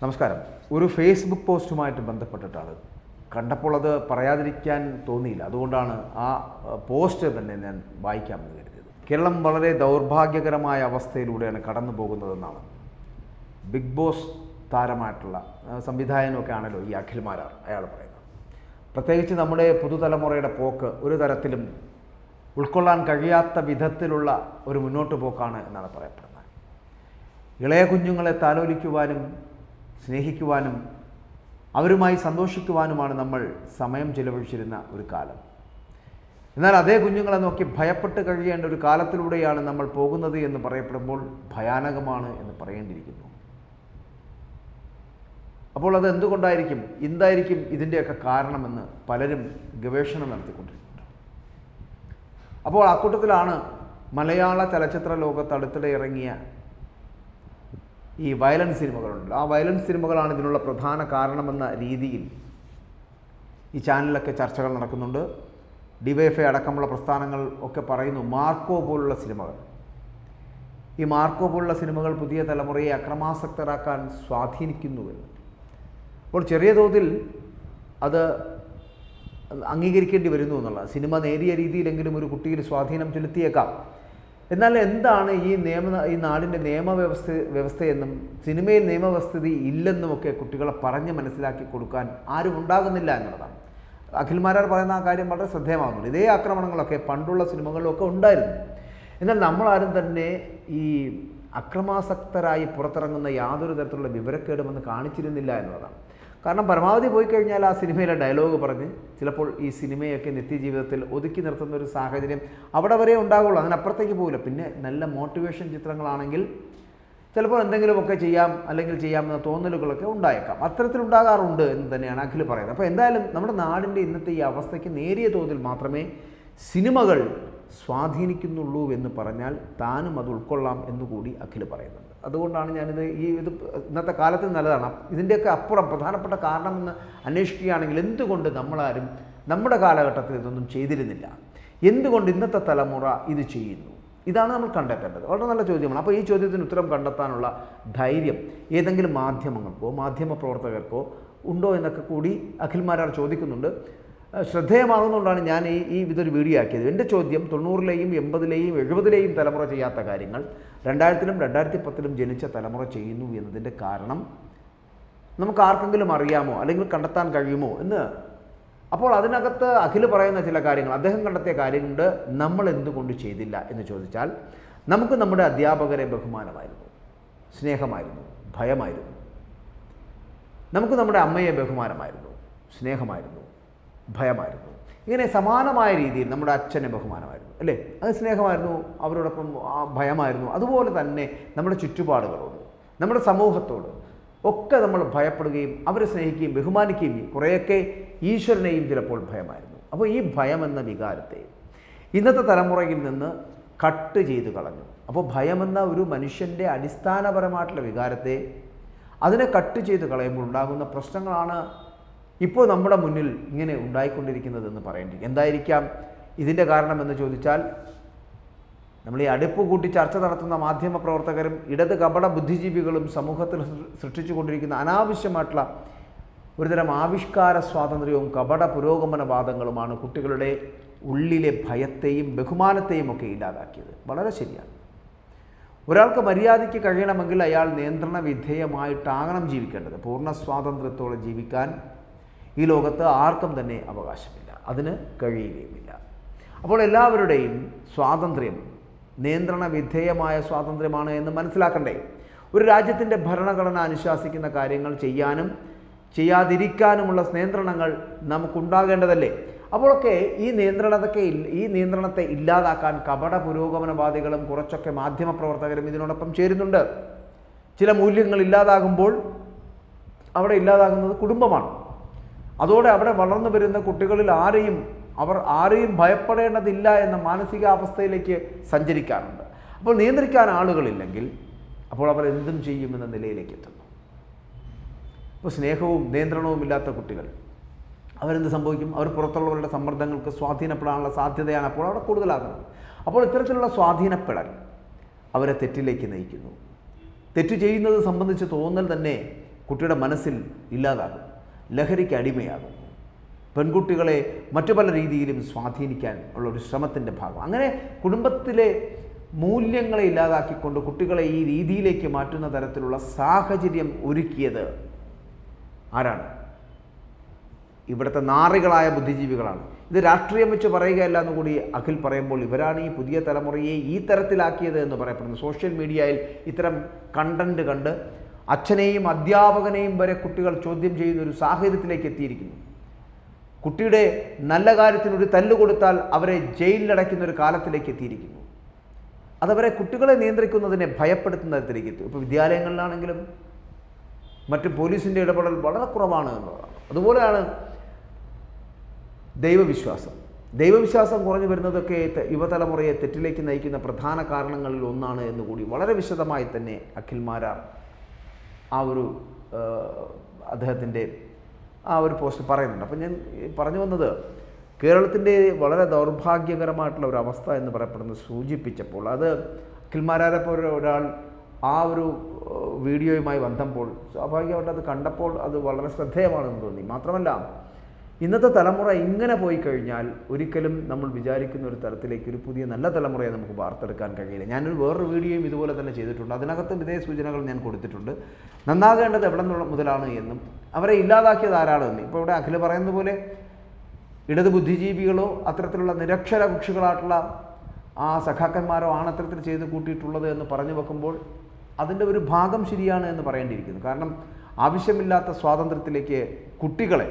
നമസ്കാരം. ഒരു ഫേസ്ബുക്ക് പോസ്റ്റുമായിട്ട് ബന്ധപ്പെട്ടിട്ടാണ്. കണ്ടപ്പോൾ അത് പറയാതിരിക്കാൻ തോന്നിയില്ല. അതുകൊണ്ടാണ് ആ പോസ്റ്റ് തന്നെ ഞാൻ വായിക്കാമെന്ന് കരുതിയത്. കേരളം വളരെ ദൗർഭാഗ്യകരമായ അവസ്ഥയിലൂടെയാണ് കടന്നു പോകുന്നതെന്നാണ് ബിഗ് ബോസ് താരമായിട്ടുള്ള സംവിധായകനൊക്കെ ആണല്ലോ ഈ അഖിൽമാരാർ അയാൾ പറയുന്നത്. പ്രത്യേകിച്ച് നമ്മുടെ പുതുതലമുറയുടെ പോക്ക് ഒരു തരത്തിലും ഉൾക്കൊള്ളാൻ കഴിയാത്ത വിധത്തിലുള്ള ഒരു മുന്നോട്ട് പോക്കാണ് എന്നാണ് പറയപ്പെടുന്നത്. ഇളയ കുഞ്ഞുങ്ങളെ താലോലിക്കുവാനും സ്നേഹിക്കുവാനും അവരുമായി സന്തോഷിക്കുവാനുമാണ് നമ്മൾ സമയം ചിലവഴിച്ചിരുന്ന ഒരു കാലം. എന്നാൽ അതേ കുഞ്ഞുങ്ങളെ നോക്കി ഭയപ്പെട്ട് കഴിയേണ്ട ഒരു കാലത്തിലൂടെയാണ് നമ്മൾ പോകുന്നത് എന്ന് പറയപ്പെടുമ്പോൾ ഭയാനകമാണ് എന്ന് പറയേണ്ടിയിരിക്കുന്നു. അപ്പോൾ അത് എന്തുകൊണ്ടായിരിക്കും? എന്തായിരിക്കും ഇതിന്റെയൊക്കെ കാരണമെന്ന് പലരും ഗവേഷണം നടത്തിക്കൊണ്ടിരിക്കുന്നുണ്ട്. അപ്പോൾ അക്കൂട്ടത്തിലാണ് മലയാള ചലച്ചിത്ര ലോകത്ത് അടുത്തിടെ ഇറങ്ങിയ ഈ വയലൻസ് സിനിമകളുണ്ട്. ആ വയലൻസ് സിനിമകളാണ് ഇതിനുള്ള പ്രധാന കാരണമെന്ന രീതിയിൽ ഈ ചാനലിലൊക്കെ ചർച്ചകൾ നടക്കുന്നുണ്ട്. ഡിവൈഎഫ്ഐ അടക്കമുള്ള പ്രസ്ഥാനങ്ങൾ ഒക്കെ പറയുന്നു മാർക്കോ പോലുള്ള സിനിമകൾ. ഈ മാർക്കോ പോലുള്ള സിനിമകൾ പുതിയ തലമുറയെ അക്രമാസക്തരാക്കാൻ സ്വാധീനിക്കുന്നുവെന്ന് അപ്പോൾ ചെറിയ തോതിൽ അത് അംഗീകരിക്കേണ്ടി വരുന്നു എന്നുള്ള സിനിമ നേരിയ രീതിയിലെങ്കിലും ഒരു കുട്ടിയിൽ സ്വാധീനം ചെലുത്തിയേക്കാം. എന്നാൽ എന്താണ് ഈ നിയമ ഈ നാടിന്റെ നിയമവ്യവസ്ഥ വ്യവസ്ഥയെന്നും സിനിമയിൽ നിയമവ്യവസ്ഥിതി ഇല്ലെന്നുമൊക്കെ കുട്ടികളെ പറഞ്ഞ് മനസ്സിലാക്കി കൊടുക്കാൻ ആരും ഉണ്ടാകുന്നില്ല എന്നുള്ളതാണ്. അഖിൽമാരാർ പറയുന്ന ആ കാര്യം വളരെ ശ്രദ്ധേയമാകുന്നുണ്ട്. ഇതേ ആക്രമണങ്ങളൊക്കെ പണ്ടുള്ള സിനിമകളിലൊക്കെ ഉണ്ടായിരുന്നു. എന്നാൽ നമ്മളാരും തന്നെ ഈ അക്രമാസക്തരായി പുറത്തിറങ്ങുന്ന യാതൊരു തരത്തിലുള്ള വിവരക്കേടുമെന്ന് കാണിച്ചിരുന്നില്ല എന്നതാണ് കാരണം പരമാവധി പോയി കഴിഞ്ഞാൽ ആ സിനിമയിലെ ഡയലോഗ് പറഞ്ഞ് ചിലപ്പോൾ ഈ സിനിമയൊക്കെ നിത്യജീവിതത്തിൽ ഒതുക്കി നിർത്തുന്ന ഒരു സാഹചര്യം അവിടെ വരെ ഉണ്ടാകുള്ളൂ അതിനപ്പുറത്തേക്ക് പോകില്ല പിന്നെ നല്ല മോട്ടിവേഷൻ ചിത്രങ്ങളാണെങ്കിൽ ചിലപ്പോൾ എന്തെങ്കിലുമൊക്കെ ചെയ്യാം അല്ലെങ്കിൽ ചെയ്യാമെന്ന തോന്നലുകളൊക്കെ ഉണ്ടായേക്കാം. അത്തരത്തിലുണ്ടാകാറുണ്ട് എന്ന് തന്നെയാണ് അഖിൽ പറയുന്നത്. അപ്പോൾ എന്തായാലും നമ്മുടെ നാടിന്റെ ഇന്നത്തെ ഈ അവസ്ഥയ്ക്ക് നേരിയ തോതിൽ മാത്രമേ സിനിമകൾ സ്വാധീനിക്കുന്നുള്ളൂ എന്ന് പറഞ്ഞാൽ താനും അത് ഉൾക്കൊള്ളാം എന്നുകൂടി അഖിൽ പറയുന്നുണ്ട്. അതുകൊണ്ടാണ് ഞാനിത് ഈ ഇത് ഇന്നത്തെ കാലത്ത് നല്ലതാണ്. ഇതിന്റെയൊക്കെ അപ്പുറം പ്രധാനപ്പെട്ട കാരണമെന്ന് അന്വേഷിക്കുകയാണെങ്കിൽ എന്തുകൊണ്ട് നമ്മളാരും നമ്മുടെ കാലഘട്ടത്തിൽ ഇതൊന്നും ചെയ്തിരുന്നില്ല? എന്തുകൊണ്ട് ഇന്നത്തെ തലമുറ ഇത് ചെയ്യുന്നു? ഇതാണ് നമ്മൾ കണ്ടെത്തേണ്ടത്. വളരെ നല്ല ചോദ്യമാണ്. അപ്പോൾ ഈ ചോദ്യത്തിന് ഉത്തരം കണ്ടെത്താനുള്ള ധൈര്യം ഏതെങ്കിലും മാധ്യമങ്ങൾക്കോ മാധ്യമ പ്രവർത്തകർക്കോ ഉണ്ടോ എന്നൊക്കെ കൂടി അഖിൽമാരാർ ചോദിക്കുന്നുണ്ട്. ശ്രദ്ധേയമാകുന്നതുകൊണ്ടാണ് ഞാൻ ഈ ഈ ഇതൊരു വീഡിയോ ആക്കിയത്. എന്റെ ചോദ്യം തൊണ്ണൂറിലെയും എൺപതിലെയും എഴുപതിലെയും തലമുറ ചെയ്യാത്ത കാര്യങ്ങൾ രണ്ടായിരത്തിലും രണ്ടായിരത്തി പത്തിലും ജനിച്ച തലമുറ ചെയ്യുന്നു എന്നതിന്റെ കാരണം നമുക്ക് ആർക്കെങ്കിലും അറിയാമോ? അല്ലെങ്കിൽ കണ്ടെത്താൻ കഴിയുമോ? എന്ന് അപ്പോൾ അതിനകത്ത് അഖിൽ പറയുന്ന ചില കാര്യങ്ങൾ അദ്ദേഹം കണ്ടെത്തിയ കാര്യങ്ങളുണ്ട് നമ്മൾ എന്തുകൊണ്ട് ചെയ്തില്ല എന്ന് ചോദിച്ചാൽ നമുക്ക് നമ്മുടെ അധ്യാപകരെ ബഹുമാനമായിരുന്നു സ്നേഹമായിരുന്നു ഭയമായിരുന്നു. നമുക്ക് നമ്മുടെ അമ്മയെ ബഹുമാനമായിരുന്നു സ്നേഹമായിരുന്നു. ഭയമായിരുന്നു. ഇങ്ങനെ സമാനമായ രീതിയിൽ നമ്മുടെ അച്ഛനെ ബഹുമാനമായിരുന്നു അല്ലേ? അത് സ്നേഹമായിരുന്നു അവരോടൊപ്പം ഭയമായിരുന്നു. അതുപോലെ തന്നെ നമ്മുടെ ചുറ്റുപാടുകളോട് നമ്മുടെ സമൂഹത്തോട് ഒക്കെ നമ്മൾ ഭയപ്പെടുകയും അവരെ സ്നേഹിക്കുകയും ബഹുമാനിക്കുകയും കുറേയൊക്കെ ഈശ്വരനെയും ചിലപ്പോൾ ഭയമായിരുന്നു. അപ്പോൾ ഈ ഭയം എന്ന വികാരത്തെ ഇന്നത്തെ തലമുറയിൽ നിന്ന് കട്ട് ചെയ്ത് കളഞ്ഞു. അപ്പോൾ ഭയമെന്ന ഒരു മനുഷ്യന്റെ അടിസ്ഥാനപരമായിട്ടുള്ള വികാരത്തെ അതിനെ കട്ട് ചെയ്ത് കളയുമ്പോൾ ഉണ്ടാകുന്ന പ്രശ്നങ്ങളാണ് ഇപ്പോൾ നമ്മുടെ മുന്നിൽ ഇങ്ങനെ ഉണ്ടായിക്കൊണ്ടിരിക്കുന്നതെന്ന് പറയേണ്ടി എന്തായിരിക്കാം? ഇതിന്റെ കാരണം എന്ന് ചോദിച്ചാൽ നമ്മൾ ഈ അടുപ്പ് കൂട്ടി ചർച്ച നടത്തുന്ന മാധ്യമ പ്രവർത്തകരും ഇടത് കപട ബുദ്ധിജീവികളും സമൂഹത്തിൽ സൃഷ്ടിച്ചു കൊണ്ടിരിക്കുന്ന അനാവശ്യമായിട്ടുള്ള ഒരുതരം ആവിഷ്കാര സ്വാതന്ത്ര്യവും കപട പുരോഗമനവാദങ്ങളുമാണ് കുട്ടികളുടെ ഉള്ളിലെ ഭയത്തെയും ബഹുമാനത്തെയും ഒക്കെ ഇല്ലാതാക്കിയത്. വളരെ ശരിയാണ്. ഒരാൾക്ക് മര്യാദയ്ക്ക് കഴിയണമെങ്കിൽ അയാൾ നിയന്ത്രണ വിധേയമായിട്ടാകണം ജീവിക്കേണ്ടത്. പൂർണ സ്വാതന്ത്ര്യത്തോടെ ജീവിക്കാൻ ഈ ലോകത്ത് ആർക്കും തന്നെ അവകാശമില്ല. അതിന് കഴിയുകയുമില്ല. അപ്പോൾ എല്ലാവരുടെയും സ്വാതന്ത്ര്യം നിയന്ത്രണ വിധേയമായ സ്വാതന്ത്ര്യമാണ് എന്ന് മനസ്സിലാക്കണ്ടേ? ഒരു രാജ്യത്തിന്റെ ഭരണഘടന അനുശാസിക്കുന്ന കാര്യങ്ങൾ ചെയ്യാനും ചെയ്യാതിരിക്കാനുമുള്ള നിയന്ത്രണങ്ങൾ നമുക്കുണ്ടാകേണ്ടതല്ലേ? അപ്പോഴൊക്കെ ഈ നിയന്ത്രണതൊക്കെ ഈ നിയന്ത്രണത്തെ ഇല്ലാതാക്കാൻ കപട പുരോഗമനവാദികളും കുറച്ചൊക്കെ മാധ്യമപ്രവർത്തകരും ഇതിനോടൊപ്പം ചേരുന്നുണ്ട്. ചില മൂല്യങ്ങൾ ഇല്ലാതാകുമ്പോൾ അവിടെ ഇല്ലാതാകുന്നത് കുടുംബമാണ്. അതോടെ അവിടെ വളർന്നു വരുന്ന കുട്ടികളിൽ ആരെയും അവർ ആരെയും ഭയപ്പെടേണ്ടതില്ല എന്ന മാനസികാവസ്ഥയിലേക്ക് സഞ്ചരിക്കാറുണ്ട്. അപ്പോൾ നിയന്ത്രിക്കാൻ ആളുകളില്ലെങ്കിൽ അപ്പോൾ അവർ എന്തും ചെയ്യുമെന്ന നിലയിലേക്ക് എത്തുന്നു. ഇപ്പോൾ സ്നേഹവും നിയന്ത്രണവും ഇല്ലാത്ത കുട്ടികൾ അവരെന്ത് സംഭവിക്കും? അവർ പുറത്തുള്ളവരുടെ സമ്മർദ്ദങ്ങൾക്ക് സ്വാധീനപ്പെടാനുള്ള സാധ്യതയാണ് അപ്പോൾ അവിടെ കൂടുതലാകുന്നത്. അപ്പോൾ ഇത്തരത്തിലുള്ള സ്വാധീനപ്പെടൽ അവരെ തെറ്റിലേക്ക് നയിക്കുന്നു. തെറ്റ് ചെയ്യുന്നത് സംബന്ധിച്ച് തോന്നൽ തന്നെ കുട്ടിയുടെ മനസ്സിൽ ഇല്ലാതാകും ലഹരിക്ക് അടിമയാകും. പെൺകുട്ടികളെ മറ്റു പല രീതിയിലും സ്വാധീനിക്കാൻ ഉള്ള ഒരു ശ്രമത്തിന്റെ ഭാഗം. അങ്ങനെ കുടുംബത്തിലെ മൂല്യങ്ങളെ ഇല്ലാതാക്കിക്കൊണ്ട് കുട്ടികളെ ഈ രീതിയിലേക്ക് മാറ്റുന്ന തരത്തിലുള്ള സാഹചര്യം ഒരുക്കിയത് ആരാണ്? ഇവിടുത്തെ നാറികളായ ബുദ്ധിജീവികളാണ്. ഇത് രാഷ്ട്രീയം വെച്ച് പറയുകയല്ല എന്ന് കൂടി അഖിൽ പറയുമ്പോൾ ഇവരാണ് ഈ പുതിയ തലമുറയെ ഈ തരത്തിലാക്കിയത് എന്ന് പറയപ്പെടുന്നത് സോഷ്യൽ മീഡിയയിൽ ഇത്തരം കണ്ടന്റ് കണ്ട് അച്ഛനെയും അധ്യാപകനെയും വരെ കുട്ടികൾ ചോദ്യം ചെയ്യുന്ന ഒരു സാഹചര്യത്തിലേക്ക് എത്തിയിരിക്കുന്നു. കുട്ടിയുടെ നല്ല കാര്യത്തിന് ഒരു തല്ല് കൊടുത്താൽ അവരെ ജയിലിലടയ്ക്കുന്ന ഒരു കാലത്തിലേക്ക് എത്തിയിരിക്കുന്നു. അതവരെ കുട്ടികളെ നിയന്ത്രിക്കുന്നതിനെ ഭയപ്പെടുത്തുന്ന തരത്തിലേക്ക് എത്തി. ഇപ്പോൾ വിദ്യാലയങ്ങളിലാണെങ്കിലും മറ്റ് പോലീസിന്റെ ഇടപെടൽ വളരെ കുറവാണ് എന്നുള്ളതാണ്. അതുപോലെയാണ് ദൈവവിശ്വാസം. ദൈവവിശ്വാസം കുറഞ്ഞു വരുന്നതൊക്കെ യുവതലമുറയെ തെറ്റിലേക്ക് നയിക്കുന്ന പ്രധാന കാരണങ്ങളിൽ ഒന്നാണ് എന്നുകൂടി വളരെ വിശദമായി തന്നെ അഖിൽ മാരാർ ആ ഒരു അദ്ദേഹത്തിന്റെ ആ ഒരു പോസ്റ്റ് പറയുന്നുണ്ട്. അപ്പം ഞാൻ പറഞ്ഞു വന്നത് കേരളത്തിന്റെ വളരെ ദൗർഭാഗ്യകരമായിട്ടുള്ള ഒരു അവസ്ഥ എന്ന് പറയപ്പെടുന്നത് സൂചിപ്പിച്ചപ്പോൾ അത് അഖിൽമാരാരെ പോലെ ഒരാൾ ആ ഒരു വീഡിയോയുമായി ബന്ധപ്പോൾ സ്വാഭാവികമായിട്ട് അത് കണ്ടപ്പോൾ അത് വളരെ ശ്രദ്ധേയമാണെന്ന് തോന്നി. മാത്രമല്ല ഇന്നത്തെ തലമുറ ഇങ്ങനെ പോയി കഴിഞ്ഞാൽ ഒരിക്കലും നമ്മൾ വിചാരിക്കുന്ന ഒരു തരത്തിലേക്ക് ഒരു പുതിയ നല്ല തലമുറയെ നമുക്ക് വാർത്തെടുക്കാൻ കഴിയില്ല. ഞാനൊരു വേറൊരു വീഡിയോയും ഇതുപോലെ തന്നെ ചെയ്തിട്ടുണ്ട്. അതിനകത്തും ഇതേ സൂചനകൾ ഞാൻ കൊടുത്തിട്ടുണ്ട്. നന്നാകേണ്ടത് എവിടെ നിന്നുള്ള മുതലാണ് എന്നും അവരെ ഇല്ലാതാക്കിയത് ആരാണെന്ന് ഇപ്പോൾ ഇവിടെ അഖില പറയുന്ന പോലെ ഇടത് ബുദ്ധിജീവികളോ അത്തരത്തിലുള്ള നിരക്ഷര കുക്ഷികളായിട്ടുള്ള ആ സഖാക്കന്മാരോ ആണ് അത്തരത്തിൽ ചെയ്ത് കൂട്ടിയിട്ടുള്ളത് എന്ന് പറഞ്ഞു വെക്കുമ്പോൾ അതിന്റെ ഒരു ഭാഗം ശരിയാണ് എന്ന് പറയേണ്ടിയിരിക്കുന്നു. കാരണം ആവശ്യമില്ലാത്ത സ്വാതന്ത്ര്യത്തിലേക്ക് കുട്ടികളെ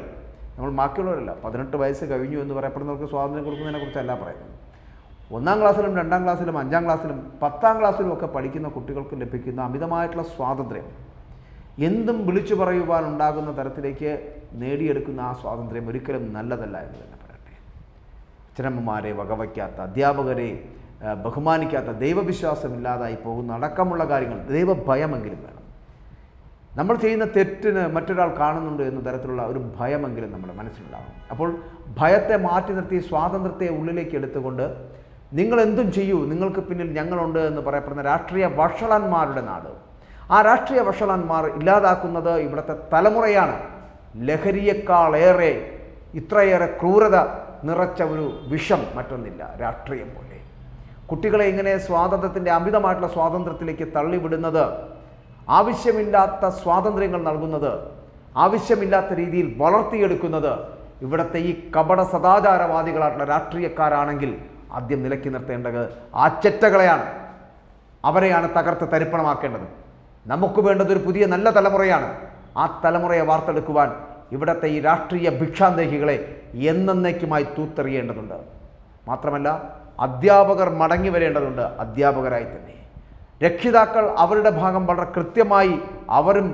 നമ്മൾ ബാക്കിയുള്ളവരല്ല. പതിനെട്ട് വയസ്സ് കഴിഞ്ഞു എന്ന് പറയപ്പെടുന്നവർക്ക് സ്വാതന്ത്ര്യം കൊടുക്കുന്നതിനെ കുറിച്ചല്ല പറയുന്നത്. ഒന്നാം ക്ലാസ്സിലും രണ്ടാം ക്ലാസ്സിലും അഞ്ചാം ക്ലാസ്സിലും പത്താം ക്ലാസ്സിലും ഒക്കെ പഠിക്കുന്ന കുട്ടികൾക്ക് ലഭിക്കുന്ന അമിതമായിട്ടുള്ള സ്വാതന്ത്ര്യം. എന്തും വിളിച്ചു പറയുവാൻ ഉണ്ടാകുന്ന തരത്തിലേക്ക് നേടിയെടുക്കുന്ന ആ സ്വാതന്ത്ര്യം ഒരിക്കലും നല്ലതല്ല എന്ന് തന്നെ പറയട്ടെ. അച്ഛനമ്മമാരെ വകവയ്ക്കാത്ത അധ്യാപകരെ ബഹുമാനിക്കാത്ത ദൈവവിശ്വാസമില്ലാതായി പോകുന്ന അടക്കമുള്ള കാര്യങ്ങൾ ദൈവഭയമെങ്കിലും വേണം. നമ്മൾ ചെയ്യുന്ന തെറ്റിന് മറ്റൊരാൾ കാണുന്നുണ്ട് എന്ന തരത്തിലുള്ള ഒരു ഭയമെങ്കിലും നമ്മുടെ മനസ്സിലുണ്ടാകും. അപ്പോൾ ഭയത്തെ മാറ്റി നിർത്തി സ്വാതന്ത്ര്യത്തെ ഉള്ളിലേക്ക് എടുത്തുകൊണ്ട് നിങ്ങൾ എന്തും ചെയ്യൂ നിങ്ങൾക്ക് പിന്നിൽ ഞങ്ങളുണ്ട് എന്ന് പറയപ്പെടുന്ന രാഷ്ട്രീയ വഷളന്മാരുടെ നാട്. ആ രാഷ്ട്രീയ വഷളന്മാർ ഇല്ലാതാക്കുന്നത് ഇവിടുത്തെ തലമുറയാണ്. ലഹരിയേക്കാളേറെ ഇത്രയേറെ ക്രൂരത നിറച്ച ഒരു വിഷം മറ്റൊന്നില്ല രാഷ്ട്രീയം പോലെ. കുട്ടികളെ ഇങ്ങനെ സ്വാതന്ത്ര്യത്തിന്റെ അമിതമായിട്ടുള്ള സ്വാതന്ത്ര്യത്തിലേക്ക് തള്ളിവിടുന്നത് ആവശ്യമില്ലാത്ത സ്വാതന്ത്ര്യങ്ങൾ നൽകുന്നത് ആവശ്യമില്ലാത്ത രീതിയിൽ വളർത്തിയെടുക്കുന്നത് ഇവിടുത്തെ ഈ കപട സദാചാരവാദികളായിട്ടുള്ള രാഷ്ട്രീയക്കാരാണെങ്കിൽ ആദ്യം നിലക്കി നിർത്തേണ്ടത് ആ ചെറ്റകളെയാണ്. അവരെയാണ് തകർത്ത് തരിപ്പണമാക്കേണ്ടത്. നമുക്ക് വേണ്ടത് ഒരു പുതിയ നല്ല തലമുറയാണ്. ആ തലമുറയെ വാർത്തെടുക്കുവാൻ ഇവിടുത്തെ ഈ രാഷ്ട്രീയ ഭിക്ഷാന്തേഹികളെ എന്നേക്കുമായി തൂത്തെറിയേണ്ടതുണ്ട്. മാത്രമല്ല അധ്യാപകർ മടങ്ങി വരേണ്ടതുണ്ട് അധ്യാപകരായി തന്നെ. രക്ഷിതാക്കൾ അവരുടെ ഭാഗം വളരെ കൃത്യമായി അവരും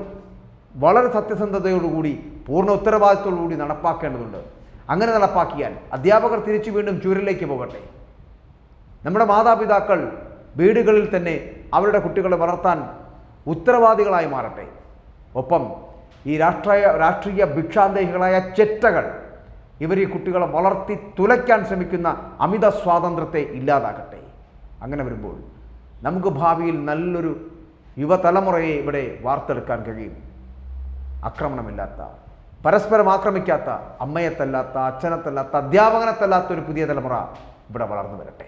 വളരെ സത്യസന്ധതയോടുകൂടി പൂർണ ഉത്തരവാദിത്തത്തോടുകൂടി നടപ്പാക്കേണ്ടതുണ്ട്. അങ്ങനെ നടപ്പാക്കിയാൽ അധ്യാപകർ തിരിച്ചു വീണ്ടും ചൂരിലേക്ക് പോകട്ടെ. നമ്മുടെ മാതാപിതാക്കൾ വീടുകളിൽ തന്നെ അവരുടെ കുട്ടികളെ വളർത്താൻ ഉത്തരവാദികളായി മാറട്ടെ. ഒപ്പം ഈ രാഷ്ട്രീയ രാഷ്ട്രീയ ഭിക്ഷാന്തേഹികളായ ചെറ്റകൾ ഇവർ ഈ കുട്ടികളെ വളർത്തി തുലയ്ക്കാൻ ശ്രമിക്കുന്ന അമിത സ്വാതന്ത്ര്യത്തെ ഇല്ലാതാക്കട്ടെ. അങ്ങനെ വരുമ്പോൾ നമുക്ക് ഭാവിയിൽ നല്ലൊരു യുവതലമുറയെ ഇവിടെ വാർത്തെടുക്കാൻ കഴിയും. ആക്രമണമില്ലാത്ത പരസ്പരം ആക്രമിക്കാത്ത അമ്മയെ അച്ഛനത്തല്ലാത്ത അച്ഛനെ തല്ലാത്ത അധ്യാപകനെ തല്ലാത്ത ഒരു പുതിയ തലമുറ ഇവിടെ വളർന്നു വരട്ടെ.